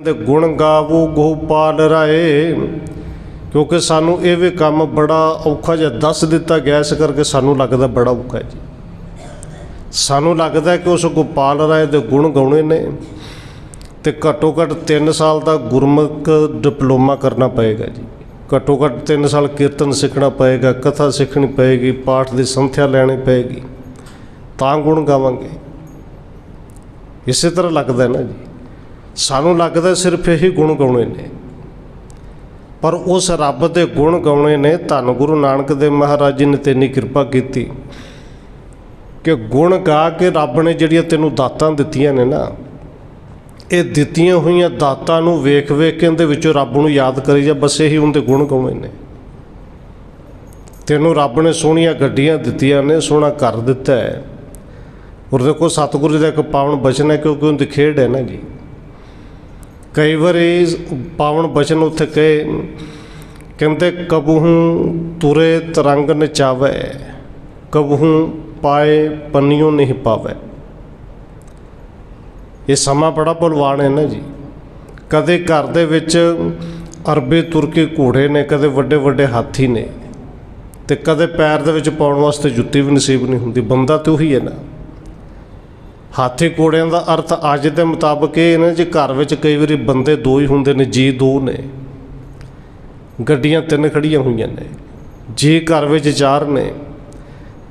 ਦੇ ਗੁਣ ਗਾਵੋ ਗੋਪਾਲ ਰਾਏ। ਕਿਉਂਕਿ ਸਾਨੂੰ ਇਹ ਵੀ ਕੰਮ ਬੜਾ ਔਖਾ ਜਿਹਾ ਦੱਸ ਦਿੱਤਾ ਗਿਆ, ਇਸ ਕਰਕੇ ਸਾਨੂੰ ਲੱਗਦਾ ਬੜਾ ਔਖਾ ਜੀ। ਸਾਨੂੰ ਲੱਗਦਾ ਕਿ ਉਸ ਗੋਪਾਲ ਰਾਏ ਦੇ ਗੁਣ ਗਾਉਣੇ ਨੇ ਤੇ ਘੱਟੋ ਘੱਟ 3 ਸਾਲ ਦਾ ਗੁਰਮੁਖ ਡਿਪਲੋਮਾ ਕਰਨਾ ਪਏਗਾ ਜੀ। ਘੱਟੋ ਘੱਟ 3 ਸਾਲ ਕੀਰਤਨ ਸਿੱਖਣਾ ਪਏਗਾ, ਕਥਾ ਸਿੱਖਣੀ ਪਏਗੀ, ਪਾਠ ਦੀ ਸੰਥਿਆ ਲੈਣੀ ਪਏਗੀ, ਤਾਂ ਗੁਣ ਗਾਵਾਂਗੇ। ਇਸੇ ਤਰ੍ਹਾਂ ਲੱਗਦਾ ਨਾ ਜੀ। ਸਾਨੂੰ ਲੱਗਦਾ ਸਿਰਫ ਇਹੀ ਗੁਣ ਗਾਉਣੇ ਨੇ। ਪਰ ਉਸ ਰੱਬ ਦੇ ਗੁਣ ਗਾਉਣੇ ਨੇ, ਧੰਨ ਗੁਰੂ ਨਾਨਕ ਦੇਵ ਮਹਾਰਾਜ ਜੀ ਨੇ ਤੇ ਕਿਰਪਾ ਕੀਤੀ ਕਿ ਗੁਣ ਗਾ ਕੇ ਰੱਬ ਨੇ ਜਿਹੜੀਆਂ ਤੈਨੂੰ ਦਾਤਾਂ ਦਿੱਤੀਆਂ ਨੇ ਨਾ, ਇਹ ਦਿੱਤੀਆਂ ਹੋਈਆਂ ਦਾਤਾਂ ਨੂੰ ਵੇਖ ਵੇਖ ਕੇ ਉਹਦੇ ਵਿੱਚੋਂ ਰੱਬ ਨੂੰ ਯਾਦ ਕਰੀ ਜਾ, ਬਸ ਇਹੀ ਉਹਦੇ ਗੁਣ ਗਾਉਣੇ ਨੇ। ਤੈਨੂੰ ਰੱਬ ਨੇ ਸੋਹਣੀਆਂ ਗੱਡੀਆਂ ਦਿੱਤੀਆਂ ਨੇ, ਸੋਹਣਾ ਘਰ ਦਿੱਤਾ ਹੈ। ਔਰ ਦੇਖੋ, ਸਤਿਗੁਰੂ ਜੀ ਦਾ ਇੱਕ ਪਾਵਨ ਬਚਨ ਹੈ, ਕਿਉਂਕਿ ਉਹਦੀ ਖੇਡ ਹੈ ਨਾ ਜੀ। ਕਈ ਵਾਰੀ ਪਾਵਨ ਬਚਨ ਉੱਥੇ ਕਹੇ, ਕਹਿੰਦੇ ਕਬਹੂ ਤੁਰੇ ਤਰੰਗ ਨਚਾਵੇ ਕਬਹੂ ਪਾਏ ਪੰਨਿਓ ਨਹੀਂ ਪਾਵੇ। ਇਹ ਸਮਾਂ ਬੜਾ ਬਲਵਾਨ ਹੈ ਨਾ ਜੀ। ਕਦੇ ਘਰ ਦੇ ਵਿੱਚ ਅਰਬੇ ਤੁਰਕੀ ਘੋੜੇ ਨੇ, ਕਦੇ ਵੱਡੇ ਵੱਡੇ ਹਾਥੀ ਨੇ, ਤੇ ਕਦੇ ਪੈਰ ਦੇ ਵਿੱਚ ਪਾਉਣ ਵਾਸਤੇ ਜੁੱਤੀ ਵੀ ਨਸੀਬ ਨਹੀਂ ਹੁੰਦੀ, ਬੰਦਾ ਤੇ ਉਹੀ ਹੈ ਨਾ। ਹਾਥੀ ਘੋੜਿਆਂ ਦਾ ਅਰਥ ਅੱਜ ਦੇ ਮੁਤਾਬਕ ਇਹ ਨੇ ਜੀ ਘਰ ਵਿੱਚ ਕਈ ਵਾਰੀ ਬੰਦੇ ਦੋ ਹੀ ਹੁੰਦੇ ਨੇ, ਜੀ ਦੋ ਨੇ। ਗੱਡੀਆਂ ਤਿੰਨ ਖੜੀਆਂ ਹੋਈਆਂ ਨੇ, ਜੀ ਘਰ ਵਿੱਚ ਚਾਰ ਨੇ।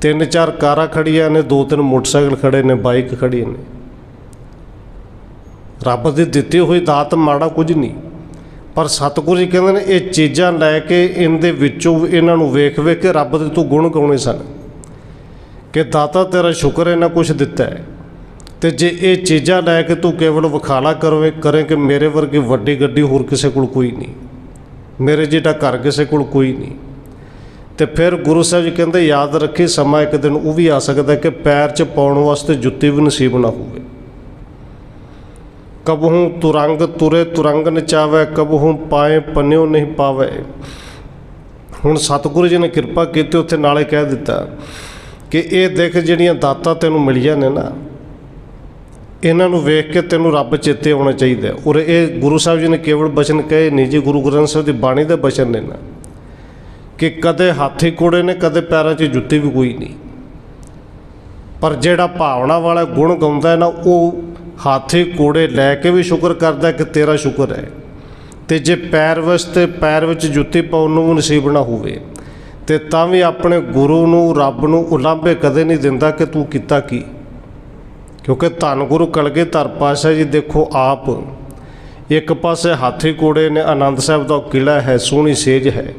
ਤਿੰਨ ਚਾਰ ਕਾਰਾਂ ਖੜੀਆਂ ਨੇ, ਦੋ ਤਿੰਨ ਮੋਟਰਸਾਈਕਲ ਖੜੇ ਨੇ, ਬਾਈਕ ਖੜੀ ਨੇ। ਰੱਬ ਦੀ ਦਿੱਤੀ ਹੋਈ ਦਾਤ ਮਾੜਾ ਕੁਝ ਨਹੀਂ, ਪਰ ਸਤਿਗੁਰੂ ਜੀ ਕਹਿੰਦੇ ਨੇ, ਇਹ ਚੀਜ਼ਾਂ ਲੈ ਕੇ ਇਹਦੇ ਵਿੱਚੋਂ ਇਹਨਾਂ ਨੂੰ ਵੇਖ ਵੇਖ ਕੇ ਰੱਬ ਦੇ ਤੂੰ ਗੁਣ ਗਾਉਣੇ ਸਨ। ਕਿ ਦਾਤਾ ਤੇਰਾ ਸ਼ੁਕਰ ਇਹਨਾਂ ਨਾ ਕੁਝ ਦਿੱਤਾ ਹੈ। ਤੇ ਜੇ ਇਹ ਚੀਜ਼ਾਂ ਲੈ ਕੇ ਤੂੰ ਕੇਵਲ ਵਿਖਾਲਾ ਕਰਵੇ, ਕਰੇ ਕਿ ਮੇਰੇ ਵਰਗੀ ਵੱਡੀ ਗੱਡੀ ਹੋਰ ਕਿਸੇ ਕੋਲ ਕੋਈ ਨਹੀਂ। ਮੇਰੇ ਜਿਹੜਾ ਘਰ ਕਿਸੇ ਕੋਲ ਕੋਈ ਨਹੀਂ। ਤੇ ਫਿਰ ਗੁਰੂ ਸਾਹਿਬ ਜੀ ਕਹਿੰਦੇ, ਯਾਦ ਰੱਖੀ, ਸਮਾਂ ਇੱਕ ਦਿਨ ਉਹ ਵੀ ਆ ਸਕਦਾ ਕਿ ਪੈਰ 'ਚ ਪਾਉਣ ਵਾਸਤੇ ਜੁੱਤੀ ਵੀ ਨਸੀਬ ਨਾ ਹੋਵੇ। ਕਬਹੂ ਤੁਰੰਗ ਤੁਰੇ, ਤੁਰੰਗ ਨਚਾਵੇ ਕਬਹੂ ਪਾਏ ਪੰਨਿਓ ਨਹੀਂ ਪਾਵੇ। ਹੁਣ ਸਤਿਗੁਰੂ ਜੀ ਨੇ ਕਿਰਪਾ ਕੀਤੀ, ਉੱਥੇ ਨਾਲੇ ਕਹਿ ਦਿੱਤਾ ਕਿ ਇਹ ਦੇਖ ਜਿਹੜੀਆਂ ਦਾਤਾਂ ਤੈਨੂੰ ਮਿਲੀਆਂ ਨੇ ਨਾ ਇਹਨਾਂ ਨੂੰ ਵੇਖ ਕੇ ਤੈਨੂੰ ਰੱਬ ਚੇਤੇ ਆਉਣਾ ਚਾਹੀਦਾ ਔਰ ਇਹ ਗੁਰੂ ਸਾਹਿਬ ਜੀ ਨੇ ਕੇਵਲ ਬਚਨ ਕਹੇ ਨਹੀਂ ਜੀ ਗੁਰੂ ਗ੍ਰੰਥ ਸਾਹਿਬ ਦੀ ਬਾਣੀ ਦੇ ਬਚਨ ਨੇ ਨਾ। ਕਿ ਕਦੇ ਹਾਥੀ ਕੋੜੇ ਨੇ, ਕਦੇ ਪੈਰਾਂ 'ਚ ਜੁੱਤੀ ਵੀ ਕੋਈ ਨਹੀਂ। ਪਰ ਜਿਹੜਾ ਭਾਵਨਾ ਵਾਲਾ ਗੁਣ ਗਾਉਂਦਾ ਨਾ, ਉਹ ਹਾਥੀ ਕੋੜੇ ਲੈ ਕੇ ਵੀ ਸ਼ੁਕਰ ਕਰਦਾ ਕਿ ਤੇਰਾ ਸ਼ੁਕਰ ਹੈ। ਤੇ ਜੇ ਪੈਰ ਵਾਸਤੇ ਪੈਰ ਵਿੱਚ ਜੁੱਤੀ ਪਾਉਣ ਨੂੰ ਵੀ ਨਸੀਬ ਨਾ ਹੋਵੇ, ਤੇ ਤਾਂ ਵੀ ਆਪਣੇ ਗੁਰੂ ਨੂੰ, ਰੱਬ ਨੂੰ ਉਲਾਂਭੇ ਕਦੇ ਨਹੀਂ ਦਿੰਦਾ ਕਿ ਤੂੰ ਕੀਤਾ ਕੀ। ਕਿਉਂਕਿ ਧੰਨ ਗੁਰੂ ਕਲਗੀਧਰ ਪਾਤਸ਼ਾਹ ਜੀ, ਦੇਖੋ ਆਪ ਇੱਕ ਪਾਸੇ ਹਾਥੀ ਕੋੜੇ ਨੇ, ਆਨੰਦ ਸਾਹਿਬ ਦਾ ਕਿਲਾ ਹੈ, ਸੋਹਣੀ ਸੇਜ ਹੈ।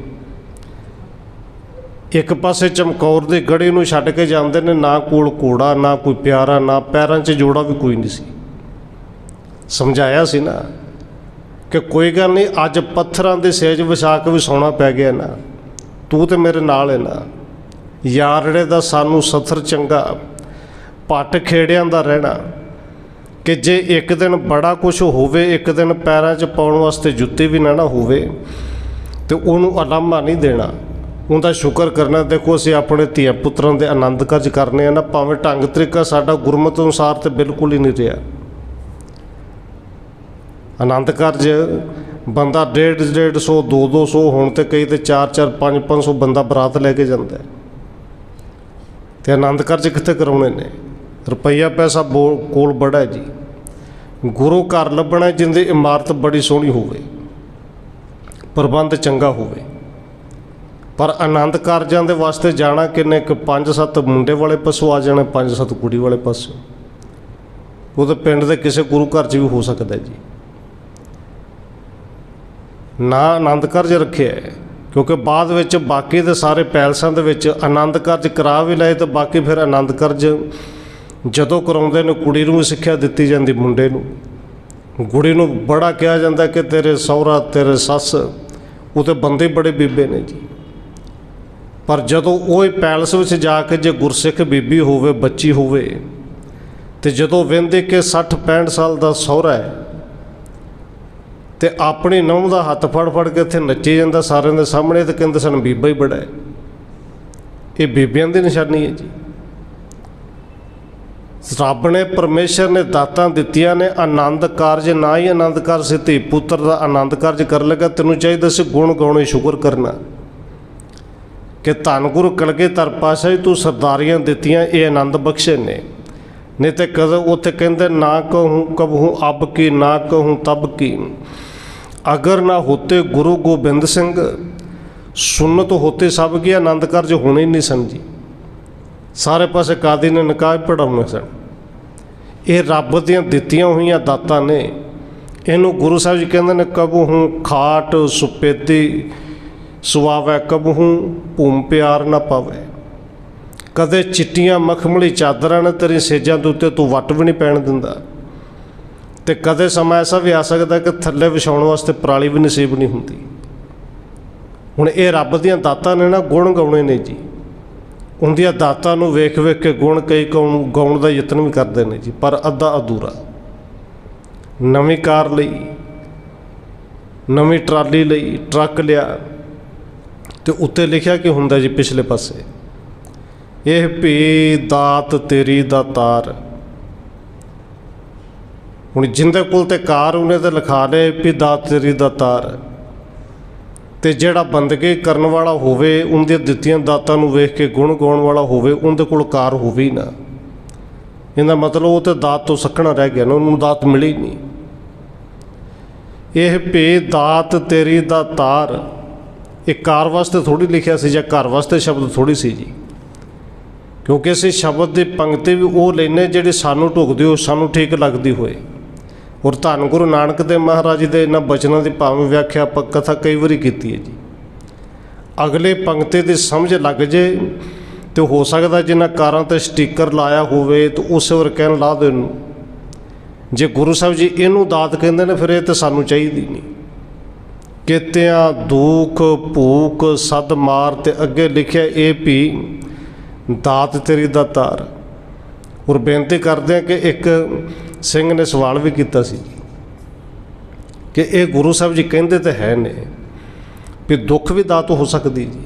ਇੱਕ ਪਾਸੇ ਚਮਕੌਰ ਦੇ ਗੜੇ ਨੂੰ ਛੱਡ ਕੇ ਜਾਂਦੇ ਨੇ, ਨਾ ਕੋਲ ਕੋੜਾ ਨਾ ਕੋਈ ਪਿਆਰਾ, ਨਾ ਪੈਰਾਂ 'ਚ ਜੋੜਾ ਵੀ ਕੋਈ ਨਹੀਂ ਸੀ। ਸਮਝਾਇਆ ਸੀ ਨਾ ਕਿ ਕੋਈ ਗੱਲ ਨਹੀਂ, ਅੱਜ ਪੱਥਰਾਂ ਦੇ ਸੇਜ ਵਿਛਾ ਕੇ ਵੀ ਸੌਣਾ ਪੈ ਗਿਆ ਨਾ। ਤੂੰ ਤੇ ਮੇਰੇ ਨਾਲ ਹੈ ਨਾ। ਯਾਰੜੇ ਦਾ ਸਾਨੂੰ ਸਥਰ ਚੰਗਾ ਪੱਟ ਖੇੜਿਆਂ ਦਾ ਰਹਿਣਾ, ਕਿ ਜੇ ਇੱਕ ਦਿਨ ਬੜਾ ਕੁਝ ਹੋਵੇ, ਇੱਕ ਦਿਨ ਪੈਰਾਂ 'ਚ ਪਾਉਣ ਵਾਸਤੇ ਜੁੱਤੀ ਵੀ ਨਾ ਨਾ ਹੋਵੇ, ਤੇ ਉਹਨੂੰ ਅਲਾਮਾ ਨਹੀਂ ਦੇਣਾ। ਉਹਦਾ ਸ਼ੁਕਰ ਕਰਨਾ, ਦੇਖੋ ਅਸੀਂ ਆਪਣੇ ਧੀਆ ਪੁੱਤਰਾਂ ਦੇ ਆਨੰਦ ਕਾਰਜ ਕਰਨੇ ਆ ਨਾ, ਭਾਵੇਂ ਢੰਗ ਤਰੀਕਾ ਸਾਡਾ ਗੁਰਮਤ ਅਨੁਸਾਰ ਤੇ ਬਿਲਕੁਲ ਹੀ ਨਹੀਂ ਰਿਹਾ। ਆਨੰਦ ਕਾਰਜ, ਬੰਦਾ 1.5 150 2 200 ਹੁਣ ਤੇ ਕਈ ਤੇ 4 4 5 500 ਬੰਦਾ ਬਰਾਤ ਲੈ ਕੇ ਜਾਂਦਾ ਹੈ। ਤੇ ਆਨੰਦ ਕਾਰਜ ਕਿੱਥੇ ਕਰਾਉਣੇ ਨੇ? ਰੁਪਈਆ ਪੈਸਾ ਬੋ- ਕੋਲ ਬੜਾ ਜੀ। ਗੁਰੂ ਘਰ ਲੱਭਣਾ ਜਿੰਦੇ ਇਮਾਰਤ ਬੜੀ ਸੋਹਣੀ ਹੋਵੇ, ਪ੍ਰਬੰਧ ਚੰਗਾ ਹੋਵੇ। ਪਰ ਆਨੰਦ ਕਾਰਜਾਂ ਦੇ ਵਾਸਤੇ ਜਾਣਾ ਕਿੰਨੇ ਕਿ 5-7 ਮੁੰਡੇ ਵਾਲੇ ਪਾਸੋਂ ਆ ਜਾਣੇ 5-7 ਕੁੜੀ ਵਾਲੇ ਪਾਸੋਂ। ਉਹ ਤਾਂ ਪਿੰਡ ਦੇ ਕਿਸੇ ਗੁਰੂ ਘਰ 'ਚ ਵੀ ਹੋ ਸਕਦਾ ਜੀ। ਨਾ ਆਨੰਦ ਕਾਰਜ ਰੱਖਿਆ ਕਿਉਂਕਿ ਬਾਅਦ ਵਿੱਚ ਬਾਕੀ ਦੇ ਸਾਰੇ ਪੈਲਸਾਂ ਦੇ ਵਿੱਚ ਆਨੰਦ ਕਾਰਜ ਕਰਾ ਵੀ ਲਏ ਤਾਂ ਬਾਕੀ ਫਿਰ ਆਨੰਦ ਕਾਰਜ ਜਦੋਂ ਕਰਾਉਂਦੇ ਨੇ, ਕੁੜੀ ਨੂੰ ਵੀ ਸਿੱਖਿਆ ਦਿੱਤੀ ਜਾਂਦੀ ਮੁੰਡੇ ਨੂੰ। ਕੁੜੀ ਨੂੰ ਬੜਾ ਕਿਹਾ ਜਾਂਦਾ ਕਿ ਤੇਰੇ ਸਹੁਰਾ, ਤੇਰੇ ਸੱਸ ਉਹ ਤੇ ਬੰਦੇ ਬੜੇ ਬੀਬੇ ਨੇ ਜੀ। ਪਰ ਜਦੋਂ ਉਹ ਹੀ ਪੈਲਸ ਵਿੱਚ ਜਾ ਕੇ ਜੇ ਗੁਰਸਿੱਖ ਬੀਬੀ ਹੋਵੇ, ਬੱਚੀ ਹੋਵੇ, ਤੇ ਜਦੋਂ ਵੇਂਦੇ ਕਿ 60 65 ਸਾਲ ਦਾ ਸਹੁਰਾ ਹੈ, ਤੇ ਆਪਣੀ ਨੌਂ ਦਾ ਹੱਥ ਫੜ ਫੜ ਕੇ ਇੱਥੇ ਨੱਚੀ ਜਾਂਦਾ ਸਾਰਿਆਂ ਦੇ ਸਾਹਮਣੇ ਤੇ ਕਹਿੰਦੇ ਸਨ, ਬੀਬਾ ਹੀ ਬੜਾ ਹੈ। ਇਹ ਬੀਬੀਆਂ ਦੀ ਨਿਸ਼ਾਨੀ ਹੈ ਜੀ। ਰੱਬ ਨੇ ਪਰਮੇਸ਼ਰ ਨੇ ਦਾਤਾਂ ਦਿੱਤੀਆਂ ਨੇ, ਆਨੰਦ ਕਾਰਜ, ਨਾ ਹੀ ਆਨੰਦ ਕਾਰਜ ਸੀ ਧੀ ਪੁੱਤਰ ਦਾ ਆਨੰਦ ਕਾਰਜ ਕਰ ਲਗਾ, ਤੈਨੂੰ ਚਾਹੀਦਾ ਸੀ ਗੁਣ ਗਾਉਣੇ ਸ਼ੁਕਰ ਕਰਨਾ। ਕਿ ਧੰਨ ਗੁਰੂ ਕਲਗੀਧਰ ਪਾਤਸ਼ਾਹ ਜੀ ਤੂੰ ਸਰਦਾਰੀਆਂ ਦਿੱਤੀਆਂ, ਇਹ ਆਨੰਦ ਬਖਸ਼ੇ ਨੇ। ਨਹੀਂ ਤੇ ਕਦੋਂ ਉੱਥੇ ਕਹਿੰਦੇ, ਨਾ ਕਹੂੰ ਕਬਹੂ ਅਬ ਕੀ, ਨਾ ਕਹੂੰ ਤਬ ਕੀ। ਅਗਰ ਨਾ ਹੋਤੇ ਗੁਰੂ ਗੋਬਿੰਦ ਸਿੰਘ ਸੁਨਤ ਹੋਤੇ ਸਭ ਕੀ, ਆਨੰਦ ਕਾਰਜ ਹੋਣੇ ਨਹੀਂ ਸਮਝੀ। ਸਾਰੇ ਪਾਸੇ ਕਾਦੀ ਨੇ ਨਿਕਾਹ ਪੜਾਉਣੇ ਸਨ। ਇਹ ਰੱਬ ਦੀਆਂ ਦਿੱਤੀਆਂ ਹੋਈਆਂ ਦਾਤਾਂ ਨੇ। ਇਹਨੂੰ ਗੁਰੂ ਸਾਹਿਬ ਜੀ ਕਹਿੰਦੇ ਨੇ, ਕਬੂ ਹੂੰ ਖਾਟ ਸੁਪੇਤੀ, ਸੁਆਵੈ ਕਬੂ ਹੂੰ ਭੂਮ ਪਿਆਰ ਨਾ ਪਾਵੇ। ਕਦੇ ਚਿੱਟੀਆਂ ਮਖਮਲੀ ਚਾਦਰਾਂ ਨੇ ਤੇਰੀ ਸੇਜਾਂ ਦੇ ਉੱਤੇ ਤੂੰ ਵੱਟ ਵੀ ਨਹੀਂ ਪੈਣ ਦਿੰਦਾ। ਤੇ ਕਦੇ ਸਮਾਂ ਐਸਾ ਵੀ ਆ ਸਕਦਾ ਕਿ ਥੱਲੇ ਵਿਛਾਉਣ ਵਾਸਤੇ ਪਰਾਲੀ ਵੀ ਨਸੀਬ ਨਹੀਂ ਹੁੰਦੀ। ਹੁਣ ਇਹ ਰੱਬ ਦੀਆਂ ਦਾਤਾਂ ਨੇ ਨਾ ਗੁਣ ਗਾਉਣੇ ਨੇ ਜੀ। ਉਹਦੀਆਂ ਦਾਤਾਂ ਨੂੰ ਵੇਖ ਵੇਖ ਕੇ ਗੁਣ ਕਈ ਗਾਉਣ ਗਾਉਣ ਦਾ ਯਤਨ ਵੀ ਕਰਦੇ ਨੇ ਜੀ, ਪਰ ਅੱਧਾ ਅਧੂਰਾ। ਨਵੀਂ ਕਾਰ ਲਈ, ਨਵੀਂ ਟਰਾਲੀ ਲਈ ਟਰੱਕ ਲਿਆ ਤੇ ਉੱਤੇ ਲਿਖਿਆ ਕਿ ਹੁੰਦਾ ਜੀ ਪਿਛਲੇ ਪਾਸੇ, ਇਹ ਭੀ ਦਾਤ ਤੇਰੀ ਦਾ ਤਾਰ। ਹੁਣ ਜਿੰਦੇ ਕੋਲ ਤੇ ਕਾਰ ਉਹਨੇ ਤੇ ਲਿਖਾ ਲਏ ਭੀ ਦਾਤ ਤੇਰੀ ਦਾ ਤਾਰ। ਤੇ ਜਿਹੜਾ ਬੰਦਗੀ ਕਰਨ ਵਾਲਾ ਹੋਵੇ, ਉਹਦੀਆਂ ਦਿੱਤੀਆਂ ਦਾਤਾਂ ਨੂੰ ਵੇਖ ਕੇ ਗੁਣ ਗਾਉਣ ਵਾਲਾ ਹੋਵੇ, ਉਹਦੇ ਕੋਲ ਕਾਰ ਹੋਵੇ ਨਾ। ਇਹਦਾ ਮਤਲਬ ਉਹ ਤੇ ਦਾਤ ਤੋਂ ਸੱਕਣਾ ਰਹਿ ਗਿਆ ਨਾ, ਉਹਨੂੰ ਦਾਤ ਮਿਲੀ ਨਹੀਂ। ਇਹ ਭੇ ਦਾਤ ਤੇਰੀ ਦਾ ਤਾਰ, ਇਹ ਕਾਰ ਵਾਸਤੇ ਥੋੜੀ ਲਿਖਿਆ ਸੀ ਜਾਂ ਘਰ ਵਾਸਤੇ ਸ਼ਬਦ ਥੋੜੀ ਸੀ ਜੀ। ਕਿਉਂਕਿ ਅਸੀਂ ਸ਼ਬਦ ਦੀ ਪੰਕਤੀ ਵੀ ਉਹ ਲੈਨੇ ਜਿਹੜੀ ਸਾਨੂੰ ਢੁਕਦੇ ਹੋ ਸਾਨੂੰ ਠੀਕ ਲੱਗਦੀ ਹੋਏ। ਔਰ ਧੰਨ ਗੁਰੂ ਨਾਨਕ ਦੇਵ ਮਹਾਰਾਜ ਜੀ ਦੇ ਇਹਨਾਂ ਬਚਨਾਂ ਦੀ ਭਾਵੇਂ ਵਿਆਖਿਆ ਆਪਾਂ ਕਥਾ ਕਈ ਵਾਰੀ ਕੀਤੀ ਹੈ ਜੀ। ਅਗਲੇ ਪੰਕਤੀ ਦੀ ਸਮਝ ਲੱਗ ਜੇ ਤੇ ਹੋ ਸਕਦਾ ਜਿਨ੍ਹਾਂ ਕਾਰਾਂ ਤੇ ਸਟicker ਲਾਇਆ ਹੋਵੇ ਤੇ ਉਸੇ ਵਰ ਕਹਿਣ ਲਾ ਦੇ ਇਹਨੂੰ ਜੇ ਗੁਰੂ ਸਾਹਿਬ ਜੀ ਇਹਨੂੰ ਦਾਤ ਕਹਿੰਦੇ ਨੇ ਫਿਰ ਇਹ ਤੇ ਸਾਨੂੰ ਚਾਹੀਦੀ ਨਹੀਂ। ਕਿਤਿਆਂ ਦੁੱਖ ਭੂਖ ਸਦ ਮਾਰ ਤੇ ਅੱਗੇ ਲਿਖਿਆ ਇਹ ਵੀ ਦਾਤ ਤੇਰੀ ਦਾ ਤਾਰ। ਔਰ ਬੇਨਤੀ ਕਰਦੇ ਆ ਕਿ ਇੱਕ ਸਿੰਘ ਨੇ ਸਵਾਲ ਵੀ ਕੀਤਾ ਸੀ ਕਿ ਇਹ ਗੁਰੂ ਸਾਹਿਬ ਜੀ ਕਹਿੰਦੇ ਤੇ ਹੈ ਨੇ ਵੀ ਦੁੱਖ ਵੀ ਦਾਤ ਹੋ ਸਕਦੀ ਜੀ।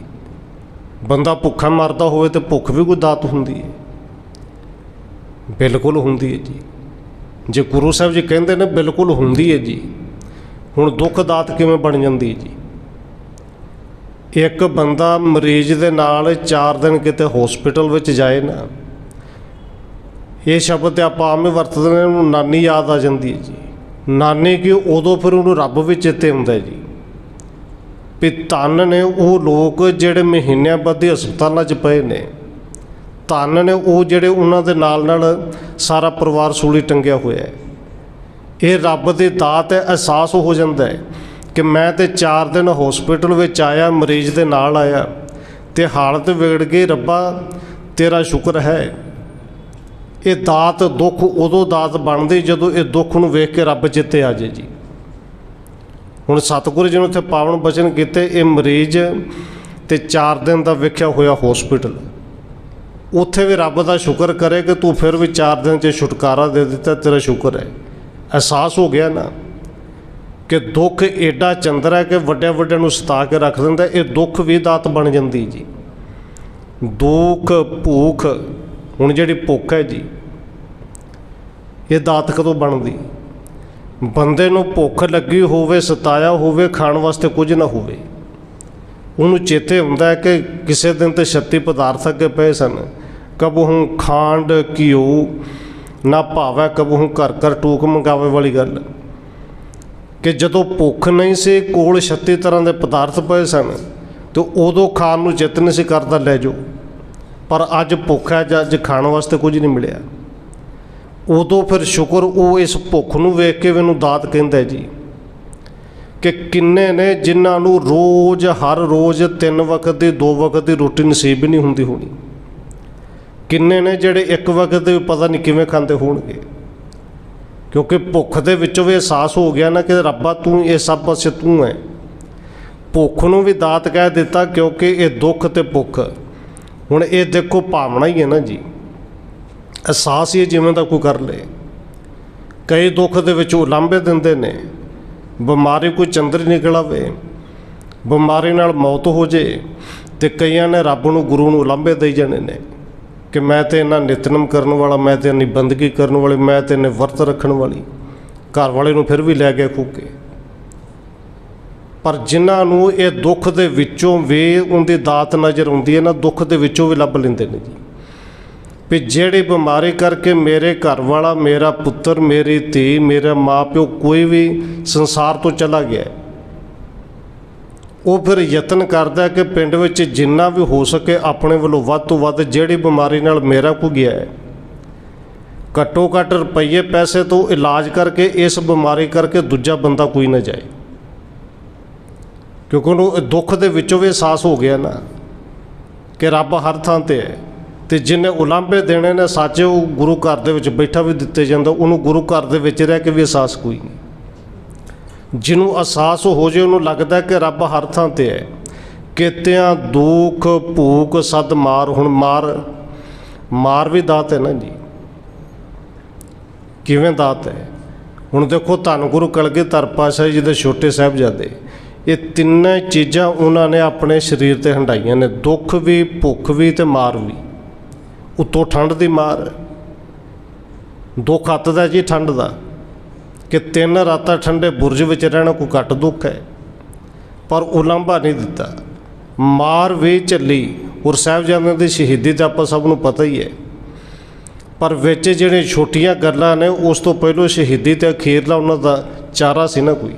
ਬੰਦਾ ਭੁੱਖਾ ਮਰਦਾ ਹੋਵੇ ਤੇ ਭੁੱਖ ਵੀ ਕੋਈ ਦਾਤ ਹੁੰਦੀ ਹੈ। ਬਿਲਕੁਲ ਹੁੰਦੀ ਹੈ ਜੀ। ਜੇ ਗੁਰੂ ਸਾਹਿਬ ਜੀ ਕਹਿੰਦੇ ਨੇ ਬਿਲਕੁਲ ਹੁੰਦੀ ਹੈ ਜੀ, ਹੁਣ ਦੁੱਖ ਦਾਤ ਕਿਵੇਂ ਬਣ ਜਾਂਦੀ ਹੈ ਜੀ? ਇੱਕ ਬੰਦਾ ਮਰੀਜ਼ ਦੇ ਨਾਲ 4 ਦਿਨ ਕਿਤੇ ਹਸਪੀਟਲ ਵਿੱਚ ਜਾਏ ਨਾ ਇਹ ਸ਼ਬਦ ਤੇ ਆਪਾਂ ਆਮ ਹੀ ਵਰਤਦੇ ਨੇ, ਉਹਨੂੰ ਨਾਨੀ ਯਾਦ ਆ ਜਾਂਦੀ ਹੈ ਜੀ। ਨਾਨੀ ਕਿ ਉਦੋਂ ਫਿਰ ਉਹਨੂੰ ਰੱਬ ਵੀ ਚੇਤੇ ਹੁੰਦਾ ਜੀ। ਵੀ ਧੰਨ ਨੇ ਉਹ ਲੋਕ ਜਿਹੜੇ ਮਹੀਨਿਆਂ ਬੱਧੀ ਹਸਪਤਾਲਾਂ 'ਚ ਪਏ ਨੇ। ਧੰਨ ਨੇ ਉਹ ਜਿਹੜੇ ਉਹਨਾਂ ਦੇ ਨਾਲ ਨਾਲ ਸਾਰਾ ਪਰਿਵਾਰ ਸੂਲੀ ਟੰਗਿਆ ਹੋਇਆ ਹੈ। ਇਹ ਰੱਬ ਦੀ ਦਾਤ ਹੈ, ਅਹਿਸਾਸ ਹੋ ਜਾਂਦਾ ਹੈ ਕਿ ਮੈਂ ਤੇ 4 ਦਿਨ ਹਸਪੀਟਲ ਵਿੱਚ ਆਇਆ, ਮਰੀਜ਼ ਦੇ ਨਾਲ ਆਇਆ ਤੇ ਹਾਲਤ ਵਿਗੜ ਗਈ, ਰੱਬਾ ਤੇਰਾ ਸ਼ੁਕਰ ਹੈ। ਇਹ ਦਾਤ ਦੁੱਖ ਉਦੋਂ ਦਾਤ ਬਣਦੀ ਜਦੋਂ ਇਹ ਦੁੱਖ ਨੂੰ ਵੇਖ ਕੇ ਰੱਬ ਚਿੱਤੇ ਆ ਜੇ ਜੀ। ਹੁਣ ਸਤਿਗੁਰੂ ਜੀ ਨੇ ਉੱਥੇ ਪਾਵਨ ਬਚਨ ਕੀਤੇ, ਇਹ ਮਰੀਜ਼ ਤੇ 4 ਦਿਨ ਦਾ ਵੇਖਿਆ ਹੋਇਆ ਹਸਪੀਟਲ ਉੱਥੇ ਵੀ ਰੱਬ ਦਾ ਸ਼ੁਕਰ ਕਰੇ ਕਿ ਤੂੰ ਫਿਰ ਵੀ 4 ਦਿਨ 'ਚ ਛੁਟਕਾਰਾ ਦੇ ਦਿੱਤਾ, ਤੇਰਾ ਸ਼ੁਕਰ ਹੈ। ਅਹਿਸਾਸ ਹੋ ਗਿਆ ਨਾ ਕਿ ਦੁੱਖ ਏਡਾ ਚੰਦਰ ਹੈ ਕਿ ਵੱਡੇ ਵੱਡੇ ਨੂੰ ਸਤਾ ਕੇ ਰੱਖ ਦਿੰਦਾ, ਇਹ ਦੁੱਖ ਵੀ ਦਾਤ ਬਣ ਜਾਂਦੀ ਜੀ। ਦੁੱਖ, ਭੂਖ, ਹੁਣ ਜਿਹੜੀ ਭੁੱਖ ਹੈ ਜੀ ਇਹ ਦਾਤ ਕਦੋਂ ਬਣਦੀ। ਬੰਦੇ ਨੂੰ ਭੁੱਖ ਲੱਗੀ ਹੋਵੇ, ਸਤਾਇਆ ਹੋਵੇ, ਖਾਣ ਵਾਸਤੇ ਕੁਝ ਨਾ ਹੋਵੇ। ਉਹਨੂੰ ਚੇਤੇ ਹੁੰਦਾ ਹੈ ਕਿ ਕਿਸੇ ਦਿਨ ਤੇ 36 ਪਦਾਰਥ ਅੱਗੇ ਪਏ ਸਨ। ਕਬਹੂ ਖਾਂਡ, ਘਿਓ, ਨਾ ਭਾਵੈ ਕਬਹੂ ਘਰ ਘਰ ਟੂਕ ਮੰਗਾਵੇ ਵਾਲੀ ਗੱਲ। ਕਿ ਜਦੋਂ ਭੁੱਖ ਨਹੀਂ ਸੀ, ਕੋਲ 36 ਤਰ੍ਹਾਂ ਦੇ ਪਦਾਰਥ ਪਏ ਸਨ, ਤੇ ਉਦੋਂ ਖਾਣ ਨੂੰ ਚਿੱਤ ਨਹੀਂ ਸੀ ਕਰਦਾ, ਲੈ ਜਾਓ। ਪਰ ਅੱਜ ਭੁੱਖ ਹੈ ਜਾਂ ਅੱਜ ਖਾਣ ਵਾਸਤੇ ਕੁਝ ਨਹੀਂ ਮਿਲਿਆ। ਉਦੋਂ ਫਿਰ ਸ਼ੁਕਰ ਉਹ ਇਸ ਭੁੱਖ ਨੂੰ ਵੇਖ ਕੇ ਮੈਨੂੰ ਦਾਤ ਕਹਿੰਦਾ ਜੀ ਕਿ ਕਿੰਨੇ ਨੇ ਜਿਨ੍ਹਾਂ ਨੂੰ ਰੋਜ਼, ਹਰ ਰੋਜ਼ ਤਿੰਨ ਵਕਤ ਦੀ, ਦੋ ਵਕਤ ਦੀ ਰੋਟੀ ਨਸੀਬ ਹੀ ਨਹੀਂ ਹੁੰਦੀ ਹੋਣੀ। ਕਿੰਨੇ ਨੇ ਜਿਹੜੇ ਇੱਕ ਵਕਤ ਦੇ ਵੀ ਪਤਾ ਨਹੀਂ ਕਿਵੇਂ ਖਾਂਦੇ ਹੋਣਗੇ। ਕਿਉਂਕਿ ਭੁੱਖ ਦੇ ਵਿੱਚੋਂ ਵੀ ਅਹਿਸਾਸ ਹੋ ਗਿਆ ਨਾ ਕਿ ਰੱਬਾ ਤੂੰ ਇਹ ਸਭ ਪਾਸੇ ਤੂੰ ਹੈ। ਭੁੱਖ ਨੂੰ ਵੀ ਦਾਤ ਕਹਿ ਦਿੱਤਾ ਕਿਉਂਕਿ ਇਹ ਦੁੱਖ ਤੇ ਭੁੱਖ। ਹੁਣ ਇਹ ਦੇਖੋ ਭਾਵਨਾ ਹੀ ਹੈ ਨਾ ਜੀ। ਅਹਿਸਾਸ ਹੀ ਹੈ ਜਿਵੇਂ ਦਾ ਕੋਈ ਕਰ ਲੇ। ਕਈ ਦੁੱਖ ਦੇ ਵਿੱਚ ਉਹ ਲਾਂਭੇ ਦਿੰਦੇ ਨੇ। ਬਿਮਾਰੀ ਕੋਈ ਚੰਦਰ ਹੀ ਨਿਕਲ ਆਵੇ ਬਿਮਾਰੀ ਨਾਲ ਮੌਤ ਹੋ ਜੇ ਤੇ ਕਈਆਂ ਨੇ ਰੱਬ ਨੂੰ, ਗੁਰੂ ਨੂੰ ਲਾਂਭੇ ਦੇਈ ਜਾਣੇ ਨੇ ਕਿ ਮੈਂ ਤੇ ਇਹਨਾਂ ਨਿਤਨਮ ਕਰਨ ਵਾਲਾ, ਮੈਂ ਤੇ ਇੰਨੀ ਬੰਦਗੀ ਕਰਨ ਵਾਲੀ, ਮੈਂ ਤੇ ਇੰਨੇ ਵਰਤ ਰੱਖਣ ਵਾਲੀ। ਘਰ ਵਾਲੇ ਨੂੰ ਫਿਰ ਵੀ ਲੈ ਗਿਆ ਖੂਕੇ ਪਰ ਜਿਨ੍ਹਾਂ ਨੂੰ ਇਹ ਦੁੱਖ ਦੇ ਵਿੱਚੋਂ ਵੀ, ਉਹਦੀ ਦਾਤ ਨਜ਼ਰ ਆਉਂਦੀ ਹੈ ਨਾ ਦੁੱਖ ਦੇ ਵਿੱਚੋਂ ਵੀ ਲੱਭ ਲੈਂਦੇ ਨੇ ਜੀ। ਵੀ ਜਿਹੜੀ ਬਿਮਾਰੀ ਕਰਕੇ ਮੇਰੇ ਘਰ ਵਾਲਾ ਮੇਰਾ ਪੁੱਤਰ, ਮੇਰੀ ਧੀ, ਮੇਰਾ ਮਾਪਿਓ ਕੋਈ ਵੀ ਸੰਸਾਰ ਤੋਂ ਚਲਾ ਗਿਆ ਉਹ ਫਿਰ ਯਤਨ ਕਰਦਾ ਕਿ ਪਿੰਡ ਵਿੱਚ ਜਿੰਨਾ ਵੀ ਹੋ ਸਕੇ ਆਪਣੇ ਵੱਲੋਂ ਵੱਧ ਤੋਂ ਵੱਧ ਜਿਹੜੀ ਬਿਮਾਰੀ ਨਾਲ ਮੇਰਾ ਕੋ ਗਿਆ ਹੈ ਘੱਟੋ ਘੱਟ ਰੁਪਈਏ ਪੈਸੇ ਤੋਂ ਇਲਾਜ ਕਰਕੇ ਇਸ ਬਿਮਾਰੀ ਕਰਕੇ ਦੂਜਾ ਬੰਦਾ ਕੋਈ ਨਾ ਜਾਏ। ਕਿਉਂਕਿ ਉਹਨੂੰ ਦੁੱਖ ਦੇ ਵਿੱਚੋਂ ਵੀ ਅਹਿਸਾਸ ਹੋ ਗਿਆ ਨਾ ਕਿ ਰੱਬ ਹਰ ਥਾਂ ਤੇ ਹੈ। ਤੇ ਜਿਹਨੇ ਉਲਾਂਭੇ ਦੇਣੇ ਨੇ ਸੱਚ ਉਹ ਗੁਰੂ ਘਰ ਦੇ ਵਿੱਚ ਬੈਠਾ ਵੀ ਦਿੱਤੇ ਜਾਂਦਾ, ਉਹਨੂੰ ਗੁਰੂ ਘਰ ਦੇ ਵਿੱਚ ਰਹਿ ਕੇ ਵੀ ਅਹਿਸਾਸ ਕੋਈ ਨਹੀਂ। ਜਿਹਨੂੰ ਅਹਿਸਾਸ ਹੋ ਜੇ ਉਹਨੂੰ ਲੱਗਦਾ ਕਿ ਰੱਬ ਹਰ ਥਾਂ ਤੇ ਹੈ। ਕਿਤਿਆਂ ਦੁੱਖ ਭੂਖ ਸਦ ਮਾਰ, ਹੁਣ ਮਾਰ ਮਾਰ ਵੀ ਦਾਤ ਹੈ ਨਾ ਜੀ। ਕਿਵੇਂ ਦਾਤ ਹੈ? ਹੁਣ ਦੇਖੋ ਧੰਨ ਗੁਰੂ ਕਲਗੀਧਰ ਪਾਤਸ਼ਾਹ ਜੀ ਦੇ ਛੋਟੇ ਸਾਹਿਬਜ਼ਾਦੇ, ਇਹ ਤਿੰਨੇ ਚੀਜ਼ਾਂ ਉਹਨਾਂ ਨੇ ਆਪਣੇ ਸਰੀਰ ਤੇ ਹੰਡਾਈਆਂ ਨੇ, ਦੁੱਖ ਵੀ, ਭੁੱਖ ਵੀ ਤੇ ਮਾਰ ਵੀ। ਉੱਤੋਂ ਠੰਡ ਦੀ ਮਾਰ। ਦੁੱਖ ਹੱਤ ਦਾ ਜੀ ਠੰਡ ਦਾ, ਕਿ ਤਿੰਨ ਰਾਤਾਂ ਠੰਡੇ ਬੁਰਜ ਵਿੱਚ ਰਹਿਣਾ ਕੋਈ ਘੱਟ ਦੁੱਖ ਹੈ। ਪਰ ਉਲੰਭਾ ਨਹੀਂ ਦਿੱਤਾ। ਮਾਰ ਵੀ ਚੱਲੀ ਔਰ ਸਾਹਿਬਜ਼ਾਦਿਆਂ ਦੀ ਸ਼ਹੀਦੀ ਤਾਂ ਆਪਾਂ ਸਭ ਨੂੰ ਪਤਾ ਹੀ ਹੈ। ਪਰ ਵਿੱਚ ਜਿਹੜੇ ਛੋਟੀਆਂ ਗੱਲਾਂ ਨੇ, ਉਸ ਤੋਂ ਪਹਿਲੋਂ ਸ਼ਹੀਦੀ ਤੇ ਅਖੀਰਲਾ ਉਹਨਾਂ ਦਾ ਚਾਰਾ ਸੀ ਨਾ ਕੋਈ।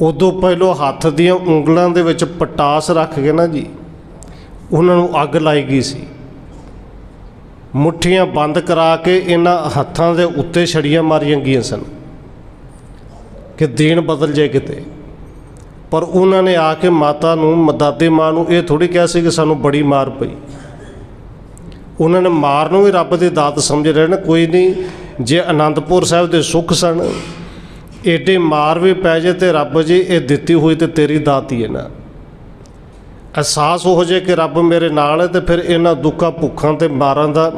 ਉਦੋਂ ਪਹਿਲੋਂ ਹੱਥ ਦੀਆਂ ਉਂਗਲਾਂ ਦੇ ਵਿੱਚ ਪਟਾਸ ਰੱਖ ਕੇ ਨਾ ਜੀ, ਉਹਨਾਂ ਨੂੰ ਅੱਗ ਲਾਈ ਗਈ ਸੀ। ਮੁੱਠੀਆਂ ਬੰਦ ਕਰਾ ਕੇ ਇਹਨਾਂ ਹੱਥਾਂ ਦੇ ਉੱਤੇ ਛੜੀਆਂ ਮਾਰੀਆਂ ਗਈਆਂ ਸਨ ਕਿ ਦੀਨ ਬਦਲ ਜਾਏ ਕਿਤੇ। ਪਰ ਉਹਨਾਂ ਨੇ ਆ ਕੇ ਮਾਤਾ ਨੂੰ, ਮਦਾਦੀ ਮਾਂ ਨੂੰ ਇਹ ਥੋੜੀ ਕਿਹਾ ਸੀ ਕਿ ਸਾਨੂੰ ਬੜੀ ਮਾਰ ਪਈ। ਉਹਨਾਂ ਨੇ ਮਾਰ ਨੂੰ ਵੀ ਰੱਬ ਦੀ ਦਾਤ ਸਮਝ ਰਹੇ ਨੇ, ਕੋਈ ਨਹੀਂ, ਜੇ ਆਨੰਦਪੁਰ ਸਾਹਿਬ ਦੇ ਸੁੱਖ ਸਨ, ਏਡੇ ਮਾਰ ਵੀ ਪੈ ਜੇ ਤੇ ਰੱਬ ਜੀ ਇਹ ਦਿੱਤੀ ਹੋਈ ਤੇ ਤੇਰੀ ਦਾਤ ਹੀ ਹੈ ਨਾ। ਅਹਿਸਾਸ ਹੋ ਜੇ ਕਿ ਰੱਬ ਮੇਰੇ ਨਾਲ ਹੈ ਤੇ ਫਿਰ ਇਹਨਾਂ ਦੁੱਖਾਂ ਭੁੱਖਾਂ ਤੇ ਮਾਰਾਂ ਦਾ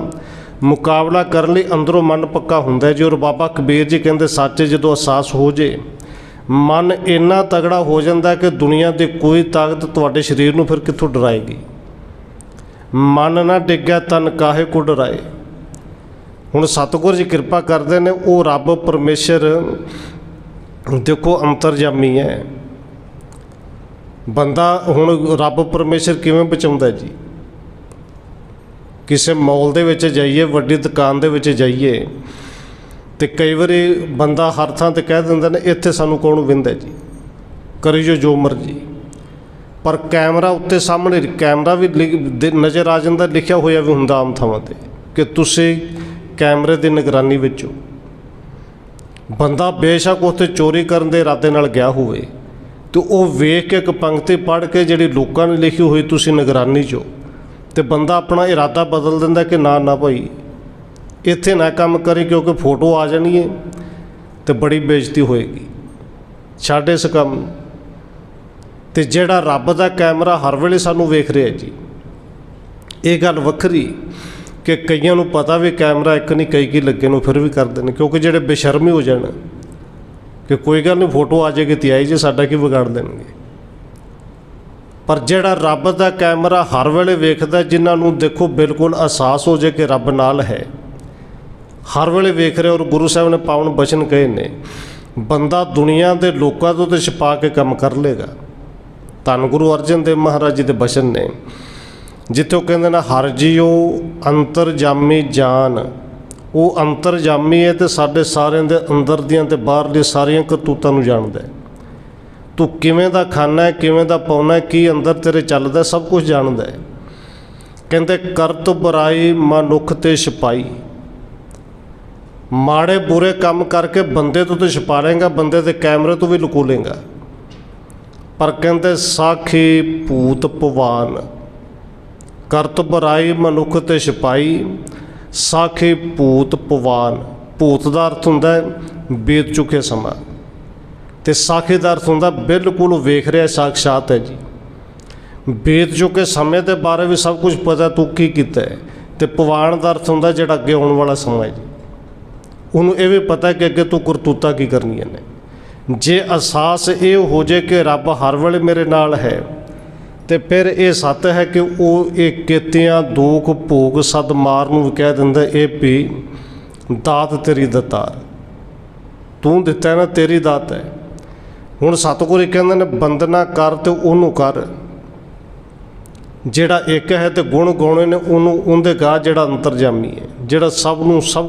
ਮੁਕਾਬਲਾ ਕਰਨ ਲਈ ਅੰਦਰੋਂ ਮਨ ਪੱਕਾ ਹੁੰਦਾ ਜੀ। ਔਰ ਬਾਬਾ ਕਬੀਰ ਜੀ ਕਹਿੰਦੇ, ਸੱਚ ਜਦੋਂ ਅਹਿਸਾਸ ਹੋ ਜੇ, ਮਨ ਇੰਨਾ ਤਗੜਾ ਹੋ ਜਾਂਦਾ ਕਿ ਦੁਨੀਆ ਦੀ ਕੋਈ ਤਾਕਤ ਤੁਹਾਡੇ ਸਰੀਰ ਨੂੰ ਫਿਰ ਕਿੱਥੋਂ ਡਰਾਏਗੀ? ਮਨ ਨਾ ਡਿੱਗਿਆ, ਤਨ ਕਾਹੇ ਕੋ ਡਰਾਏ? ਹੁਣ ਸਤਿਗੁਰ ਜੀ ਕਿਰਪਾ ਕਰਦੇ ਨੇ, ਉਹ ਰੱਬ ਪਰਮੇਸ਼ਰ ਦੇਖੋ ਅੰਤਰਜਾਮੀ ਹੈ। ਬੰਦਾ ਹੁਣ ਰੱਬ ਪਰਮੇਸ਼ਰ ਕਿਵੇਂ ਬਚਾਉਂਦਾ ਜੀ? ਕਿਸੇ ਮਾਲ ਦੇ ਵਿੱਚ ਜਾਈਏ, ਵੱਡੀ ਦੁਕਾਨ ਦੇ ਵਿੱਚ ਜਾਈਏ, ਤੇ ਕਈ ਵਾਰੀ ਬੰਦਾ ਹਰ ਥਾਂ ਤੇ ਕਹਿ ਦਿੰਦਾ ਨੇ, ਇੱਥੇ ਸਾਨੂੰ ਕੌਣ ਵਿੰਦਾ ਜੀ? ਕਰੀ ਜੋ ਜੋ ਮਰਜ਼ੀ। ਪਰ ਕੈਮਰਾ ਉੱਤੇ ਸਾਹਮਣੇ ਕੈਮਰਾ ਵੀ ਲਿਖ- ਨਜ਼ਰ ਆ ਜਾਂਦਾ, ਲਿਖਿਆ ਹੋਇਆ ਵੀ ਹੁੰਦਾ ਆਮ ਥਾਵਾਂ ਤੇ, ਕਿ ਤੁਸੀਂ ਕੈਮਰੇ ਦੀ ਨਿਗਰਾਨੀ ਵਿੱਚ ਹੋ। ਬੰਦਾ ਬੇਸ਼ੱਕ ਉੱਥੇ ਚੋਰੀ ਕਰਨ ਦੇ ਇਰਾਦੇ ਨਾਲ ਗਿਆ ਹੋਵੇ ਤੇ ਉਹ ਵੇਖ ਕੇ ਇੱਕ ਪੰਕਤੀ ਪੜ੍ਹ ਕੇ ਜਿਹੜੀ ਲੋਕਾਂ ਨੇ ਲਿਖੀ ਹੋਈ ਤੁਸੀਂ ਨਿਗਰਾਨੀ 'ਚ ਹੋ, ਤੇ ਬੰਦਾ ਆਪਣਾ ਇਰਾਦਾ ਬਦਲ ਦਿੰਦਾ ਕਿ ਨਾ ਨਾ ਭਾਈ, ਇੱਥੇ ਨਾ ਕੰਮ ਕਰੇ ਕਿਉਂਕਿ ਫੋਟੋ ਆ ਜਾਣੀ ਹੈ ਤੇ ਬੜੀ ਬੇਇੱਜ਼ਤੀ ਹੋਏਗੀ ਛੱਡ ਇਸ ਕੰਮ ਨੂੰ। ਤੇ ਜਿਹੜਾ ਰੱਬ ਦਾ ਕੈਮਰਾ ਹਰ ਵੇਲੇ ਸਾਨੂੰ ਵੇਖ ਰਿਹਾ ਜੀ, ਇਹ ਗੱਲ ਵੱਖਰੀ ਕਿ ਕਈਆਂ ਨੂੰ ਪਤਾ ਵੀ ਕੈਮਰਾ ਇੱਕ ਨਹੀਂ, ਕਈ ਕੀ ਲੱਗੇ ਨੂੰ ਫਿਰ ਵੀ ਕਰਦੇ ਨੇ ਕਿਉਂਕਿ ਜਿਹੜੇ ਬੇਸ਼ਰਮੀ ਹੋ ਜਾਣ ਕਿ ਕੋਈ ਗੱਲ ਨਹੀਂ, ਫੋਟੋ ਆ ਜਾਏਗੀ, ਤੇ ਆਈ ਜੇ, ਸਾਡਾ ਕੀ ਵਿਗਾੜ ਦੇਣਗੇ? ਪਰ ਜਿਹੜਾ ਰੱਬ ਦਾ ਕੈਮਰਾ ਹਰ ਵੇਲੇ ਵੇਖਦਾ, ਜਿਨ੍ਹਾਂ ਨੂੰ ਦੇਖੋ ਬਿਲਕੁਲ ਅਹਿਸਾਸ ਹੋ ਜੇ ਕਿ ਰੱਬ ਨਾਲ ਹੈ। ਹਰ ਵੇਲੇ ਵੇਖ ਰਿਹਾ ਔਰ ਗੁਰੂ ਸਾਹਿਬ ਨੇ ਪਾਵਨ ਬਚਨ ਕਹੇ ਨੇ, ਬੰਦਾ ਦੁਨੀਆ ਦੇ ਲੋਕਾਂ ਤੋਂ ਤੇ ਛਪਾ ਕੇ ਕੰਮ ਕਰ ਲੇਗਾ। ਧੰਨ ਗੁਰੂ ਅਰਜਨ ਦੇਵ ਮਹਾਰਾਜ ਜੀ ਦੇ ਬਚਨ ਨੇ, ਜਿੱਥੇ ਉਹ ਕਹਿੰਦੇ ਨੇ ਹਰ ਜੀਓ ਅੰਤਰ ਜਾਮੀ ਜਾਨ। ਉਹ ਅੰਤਰਜਾਮੀ ਹੈ ਤੇ ਸਾਡੇ ਸਾਰਿਆਂ ਦੇ ਅੰਦਰ ਦੀਆਂ ਤੇ ਬਾਹਰਲੀਆਂ ਸਾਰੀਆਂ ਕਰਤੂਤਾਂ ਨੂੰ ਜਾਣਦਾ ਹੈ। ਤੂੰ ਕਿਵੇਂ ਦਾ ਖਾਣਾ ਹੈ, ਕਿਵੇਂ ਦਾ ਪਾਉਣਾ ਕੀ ਅੰਦਰ ਤੇਰੇ ਚੱਲਦਾ ਸਭ ਕੁਝ ਜਾਣਦਾ ਹੈ। ਕਹਿੰਦੇ ਕਰਤ ਬੁਰਾਈ, ਮਨੁੱਖ ਤੇ ਛਪਾਈ। ਮਾੜੇ ਬੁਰੇ ਕੰਮ ਕਰਕੇ ਬੰਦੇ ਤੋਂ ਤੇ ਛਪਾ ਲੇਗਾ ਬੰਦੇ ਦੇ ਕੈਮਰੇ ਤੋਂ ਵੀ ਲੁਕੋ ਲੇਗਾ ਪਰ ਕਹਿੰਦੇ, ਸਾਖੀ ਭੂਤ ਪਵਾਨ ਕਰਤ ਬੁਰਾਈ, ਮਨੁੱਖ ਤੇ ਛਪਾਈ। ਸਾਖੀ ਭੂਤ ਪਵਾਨ ਭੂਤ ਦਾ ਅਰਥ ਹੁੰਦਾ ਹੈ ਬੀਤ ਚੁੱਕੇ ਸਮਾਂ। ਤੇ ਸਾਖੀ ਦਾ ਅਰਥ ਹੁੰਦਾ ਬਿਲਕੁਲ ਵੇਖ ਰਿਹਾ ਸਾਖਸ਼ਾਤ ਹੈ ਜੀ। ਬੀਤ ਚੁੱਕੇ ਸਮੇਂ ਦੇ ਬਾਰੇ ਵੀ ਸਭ ਕੁਝ ਪਤਾ ਤੂੰ ਕੀ ਕੀਤਾ ਹੈ। ਤੇ ਪਵਾਨ ਦਾ ਅਰਥ ਹੁੰਦਾ ਜਿਹੜਾ ਅੱਗੇ ਆਉਣ ਵਾਲਾ ਸਮਾਂ ਹੈ ਜੀ। ਉਹਨੂੰ ਇਹ ਵੀ ਪਤਾ ਕਿ ਅੱਗੇ ਤੂੰ ਕਰਤੂਤਾ ਕੀ ਕਰਨੀਆਂ ਨੇ। ਜੇ ਅਹਿਸਾਸ ਇਹ ਹੋ ਜੇ ਕਿ ਰੱਬ ਹਰ ਵੇਲੇ ਮੇਰੇ ਨਾਲ ਹੈ ਤੇ ਫਿਰ ਇਹ ਸੱਤ ਹੈ ਕਿ ਉਹ ਇਹ ਕੀਤਿਆਂ ਦੁੱਖ ਭੋਗ ਸਦ ਮਾਰ ਨੂੰ ਵੀ ਕਹਿ ਦਿੰਦਾ, ਇਹ ਵੀ ਦਾਤ ਤੇਰੀ ਦਤਾਰ। ਤੂੰ ਦਿੱਤਾ ਨਾ, ਤੇਰੀ ਦਾਤ ਹੈ। ਹੁਣ ਸਤਿਗੁਰੂ ਕਹਿੰਦੇ ਨੇ ਬੰਦਨਾ ਕਰ ਤੇ ਉਹਨੂੰ ਕਰ। ਜਿਹੜਾ ਇੱਕ ਹੈ ਤੇ ਗੁਣ ਗਾਉਣੇ ਨੇ, ਉਹਨੂੰ ਉਹਦੇ ਗਾ ਜਿਹੜਾ ਅੰਤਰਜਾਮੀ ਹੈ, ਜਿਹੜਾ ਸਭ ਨੂੰ ਸਭ